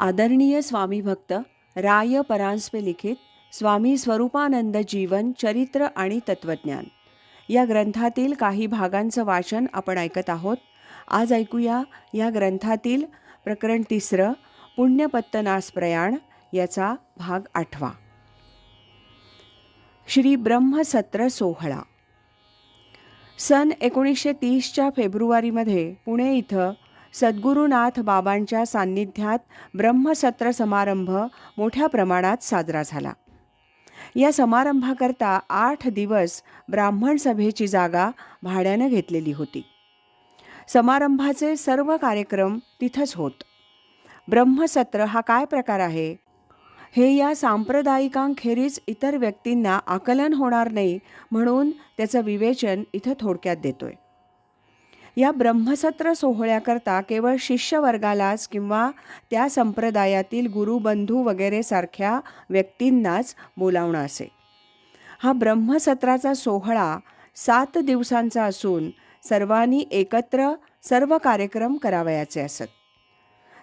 आदरणीय स्वामी भक्त राय परांजपे लिखित स्वामी स्वरूपानंद जीवन चरित्र आणि तत्वज्ञान या ग्रंथातील काही भागांचं वाचन आपण ऐकत आहोत. आज ऐकूया या ग्रंथातील प्रकरण तिसरं पुण्यपत्तनास प्रयाण याचा भाग आठवा. श्री ब्रह्मसत्र सोहळा. सन एकोणीसशे तीसच्या फेब्रुवारीमध्ये पुणे इथं सद्गुरुनाथ बाबांच्या सान्निध्यात ब्रह्मसत्र समारंभ मोठ्या प्रमाणात साजरा झाला. या समारंभाकरता आठ दिवस ब्राह्मण सभेची जागा भाड्यानं घेतलेली होती. समारंभाचे सर्व कार्यक्रम तिथंच होत. ब्रह्मसत्र हा काय प्रकार आहे? हे या सांप्रदायिकांखेरीज इतर व्यक्तींना आकलन होणार नाही म्हणून त्याचं विवेचन इथं थोडक्यात देतोय. या ब्रह्मसत्र सोहळ्याकरता केवळ शिष्यवर्गालाच किंवा त्या संप्रदायातील गुरुबंधू वगैरे सारख्या व्यक्तींनाच बोलावणं असे. हा ब्रह्मसत्राचा सोहळा सात दिवसांचा असून सर्वांनी एकत्र सर्व कार्यक्रम करावयाचे असत.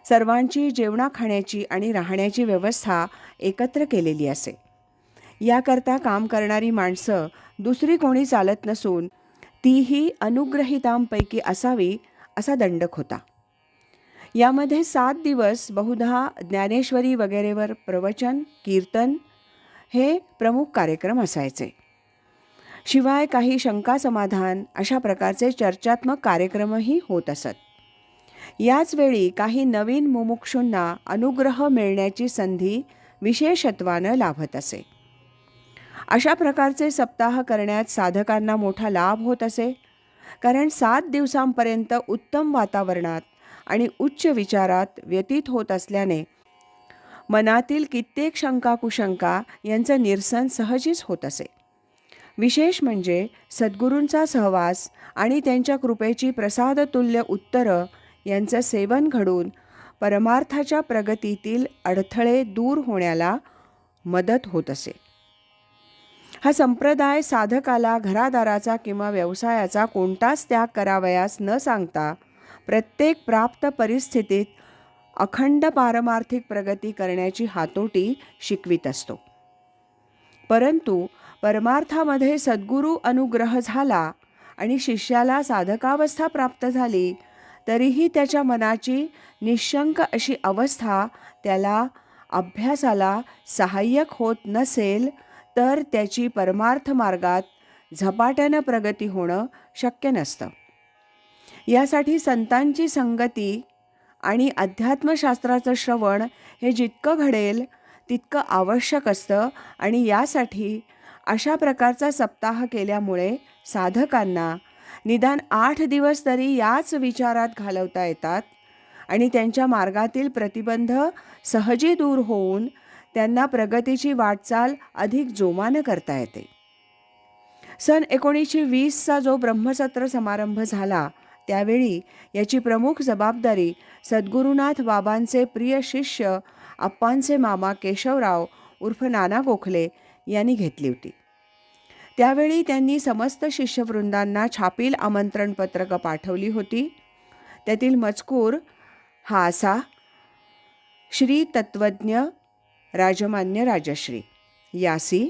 सर्वांची जेवणा खाण्याची आणि राहण्याची व्यवस्था एकत्र केलेली असे. याकरता काम करणारी माणसं दुसरी कोणी चालत नसून तीही अनुग्रहितांपैकी असावी असा दंडक होता. यामध्ये सात दिवस बहुधा ज्ञानेश्वरी वगैरेवर प्रवचन कीर्तन हे प्रमुख कार्यक्रम असायचे. शिवाय काही शंका समाधान अशा प्रकारचे चर्चात्मक कार्यक्रमही होत असत. याचवेळी काही नवीन मुमुक्षूंना अनुग्रह मिळण्याची संधी विशेषत्वानं लाभत असे. अशा प्रकारचे सप्ताह करण्यात साधकांना मोठा लाभ होत असे? कारण सात दिवसांपर्यंत उत्तम वातावरणात आणि उच्च विचारात व्यतीत होत असल्याने मनातील कित्येक शंका कुशंका यांचं निरसन सहजीच होत असे. विशेष म्हणजे सद्गुरूंचा सहवास आणि त्यांच्या कृपेची प्रसादतुल्य उत्तरं यांचं सेवन घडून परमार्थाच्या प्रगतीतील अडथळे दूर होण्याला मदत होत असे. हा संप्रदाय साधकाला घरादाराचा किंवा व्यवसायाचा कोणताच त्याग करावयास न सांगता प्रत्येक प्राप्त परिस्थितीत अखंड पारमार्थिक प्रगती करण्याची हातोटी शिकवित असतो. परंतु परमार्थामध्ये सद्गुरू अनुग्रह झाला आणि शिष्याला साधकावस्था प्राप्त झाली तरीही त्याच्या मनाची निशंक अशी अवस्था त्याला अभ्यासाला सहाय्यक होत नसेल तर त्याची परमार्थ मार्गात झपाट्यानं प्रगती होणं शक्य नसतं. यासाठी संतांची संगती आणि अध्यात्मशास्त्राचं श्रवण हे जितकं घडेल तितकं आवश्यक असतं आणि यासाठी अशा प्रकारचा सप्ताह केल्यामुळे साधकांना निदान आठ दिवस तरी याच विचारात घालवता येतात आणि त्यांच्या मार्गातील प्रतिबंध सहजी दूर होऊन त्यांना प्रगतीची वाटचाल अधिक जोमानं करता येते. सन एकोणीसशे वीसचा जो ब्रह्मसत्र समारंभ झाला त्यावेळी याची प्रमुख जबाबदारी सद्गुरुनाथ बाबांचे प्रिय शिष्य अप्पांचे मामा केशवराव उर्फ नाना गोखले यांनी घेतली होती. त्यावेळी त्यांनी समस्त शिष्यवृंदांना छापील आमंत्रण पत्रकं पाठवली होती. त्यातील मजकूर हा असा श्री तत्वज्ञ राजमान्य राजश्री. यासी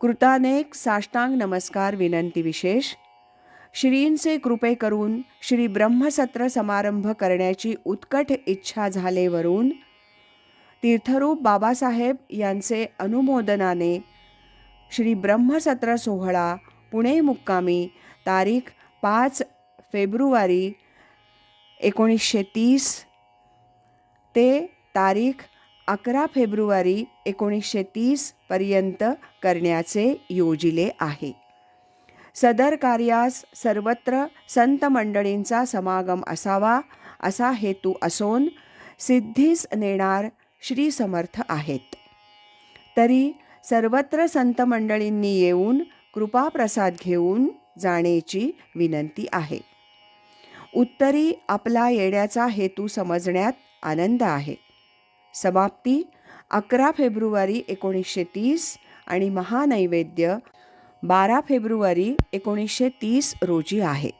कृतानेक साष्टांग नमस्कार विनंती विशेष. श्रींचे कृपे करून श्री ब्रह्मसत्र समारंभ करण्याची उत्कट इच्छा झालेवरून तीर्थरूप बाबासाहेब यांचे अनुमोदनाने श्री ब्रह्मसत्र सोहळा पुणे मुक्कामी तारीख पाच फेब्रुवारी एकोणीसशे तीस ते तारीख अकरा फेब्रुवारी एकोणीसशे तीसपर्यंत करण्याचे योजिले आहे. सदर कार्यास सर्वत्र संत मंडळींचा समागम असावा असा हेतू असून सिद्धीस नेणार श्री समर्थ आहेत. तरी सर्वत्र संत मंडळींनी येऊन कृपाप्रसाद घेऊन जाण्याची विनंती आहे. उत्तरी आपला येण्याचा हेतू समजण्यात आनंद आहे. समाप्ती. अकरा फेब्रुवारी एकोणीसशे तीस आणि महानैवेद्य बारा फेब्रुवारी एकोणीसशे तीस रोजी आहे.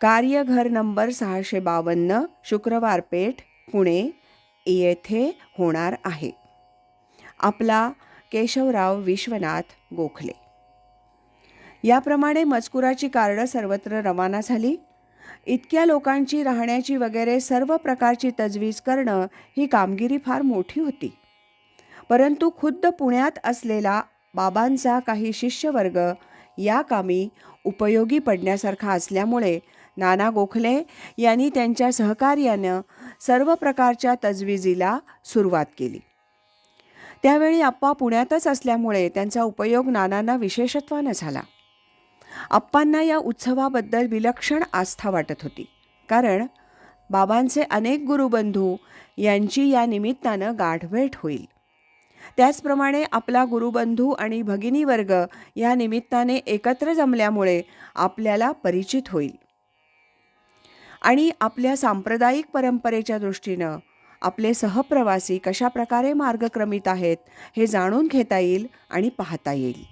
कार्यघर नंबर सहाशे बावन्न शुक्रवार पेठ पुणे येथे होणार आहे. आपला केशवराव विश्वनाथ गोखले. याप्रमाणे मजकुराची कार्डं सर्वत्र रवाना झाली. इतक्या लोकांची राहण्याची वगैरे सर्व प्रकारची तजवीज करणं ही कामगिरी फार मोठी होती. परंतु खुद्द पुण्यात असलेला बाबांचा काही शिष्यवर्ग या कामी उपयोगी पडण्यासारखा असल्यामुळे नाना गोखले यांनी त्यांच्या सहकार्यानं सर्व प्रकारच्या तजविजीला सुरुवात केली. त्यावेळी आप्पा पुण्यातच असल्यामुळे त्यांचा उपयोग नानांना विशेषत्वानं झाला. आप्पांना या उत्सवाबद्दल विलक्षण आस्था वाटत होती. कारण बाबांचे अनेक गुरुबंधू यांची या निमित्तानं गाठभेट होईल. त्याचप्रमाणे आपला गुरुबंधू आणि भगिनी वर्ग या निमित्ताने एकत्र जमल्यामुळे आपल्याला परिचित होईल. आणि आपल्या सांप्रदायिक परंपरेच्या दृष्टीनं आपले सहप्रवासी कशा प्रकारे मार्गक्रमित आहेत हे जाणून घेता येईल आणि पाहता येईल.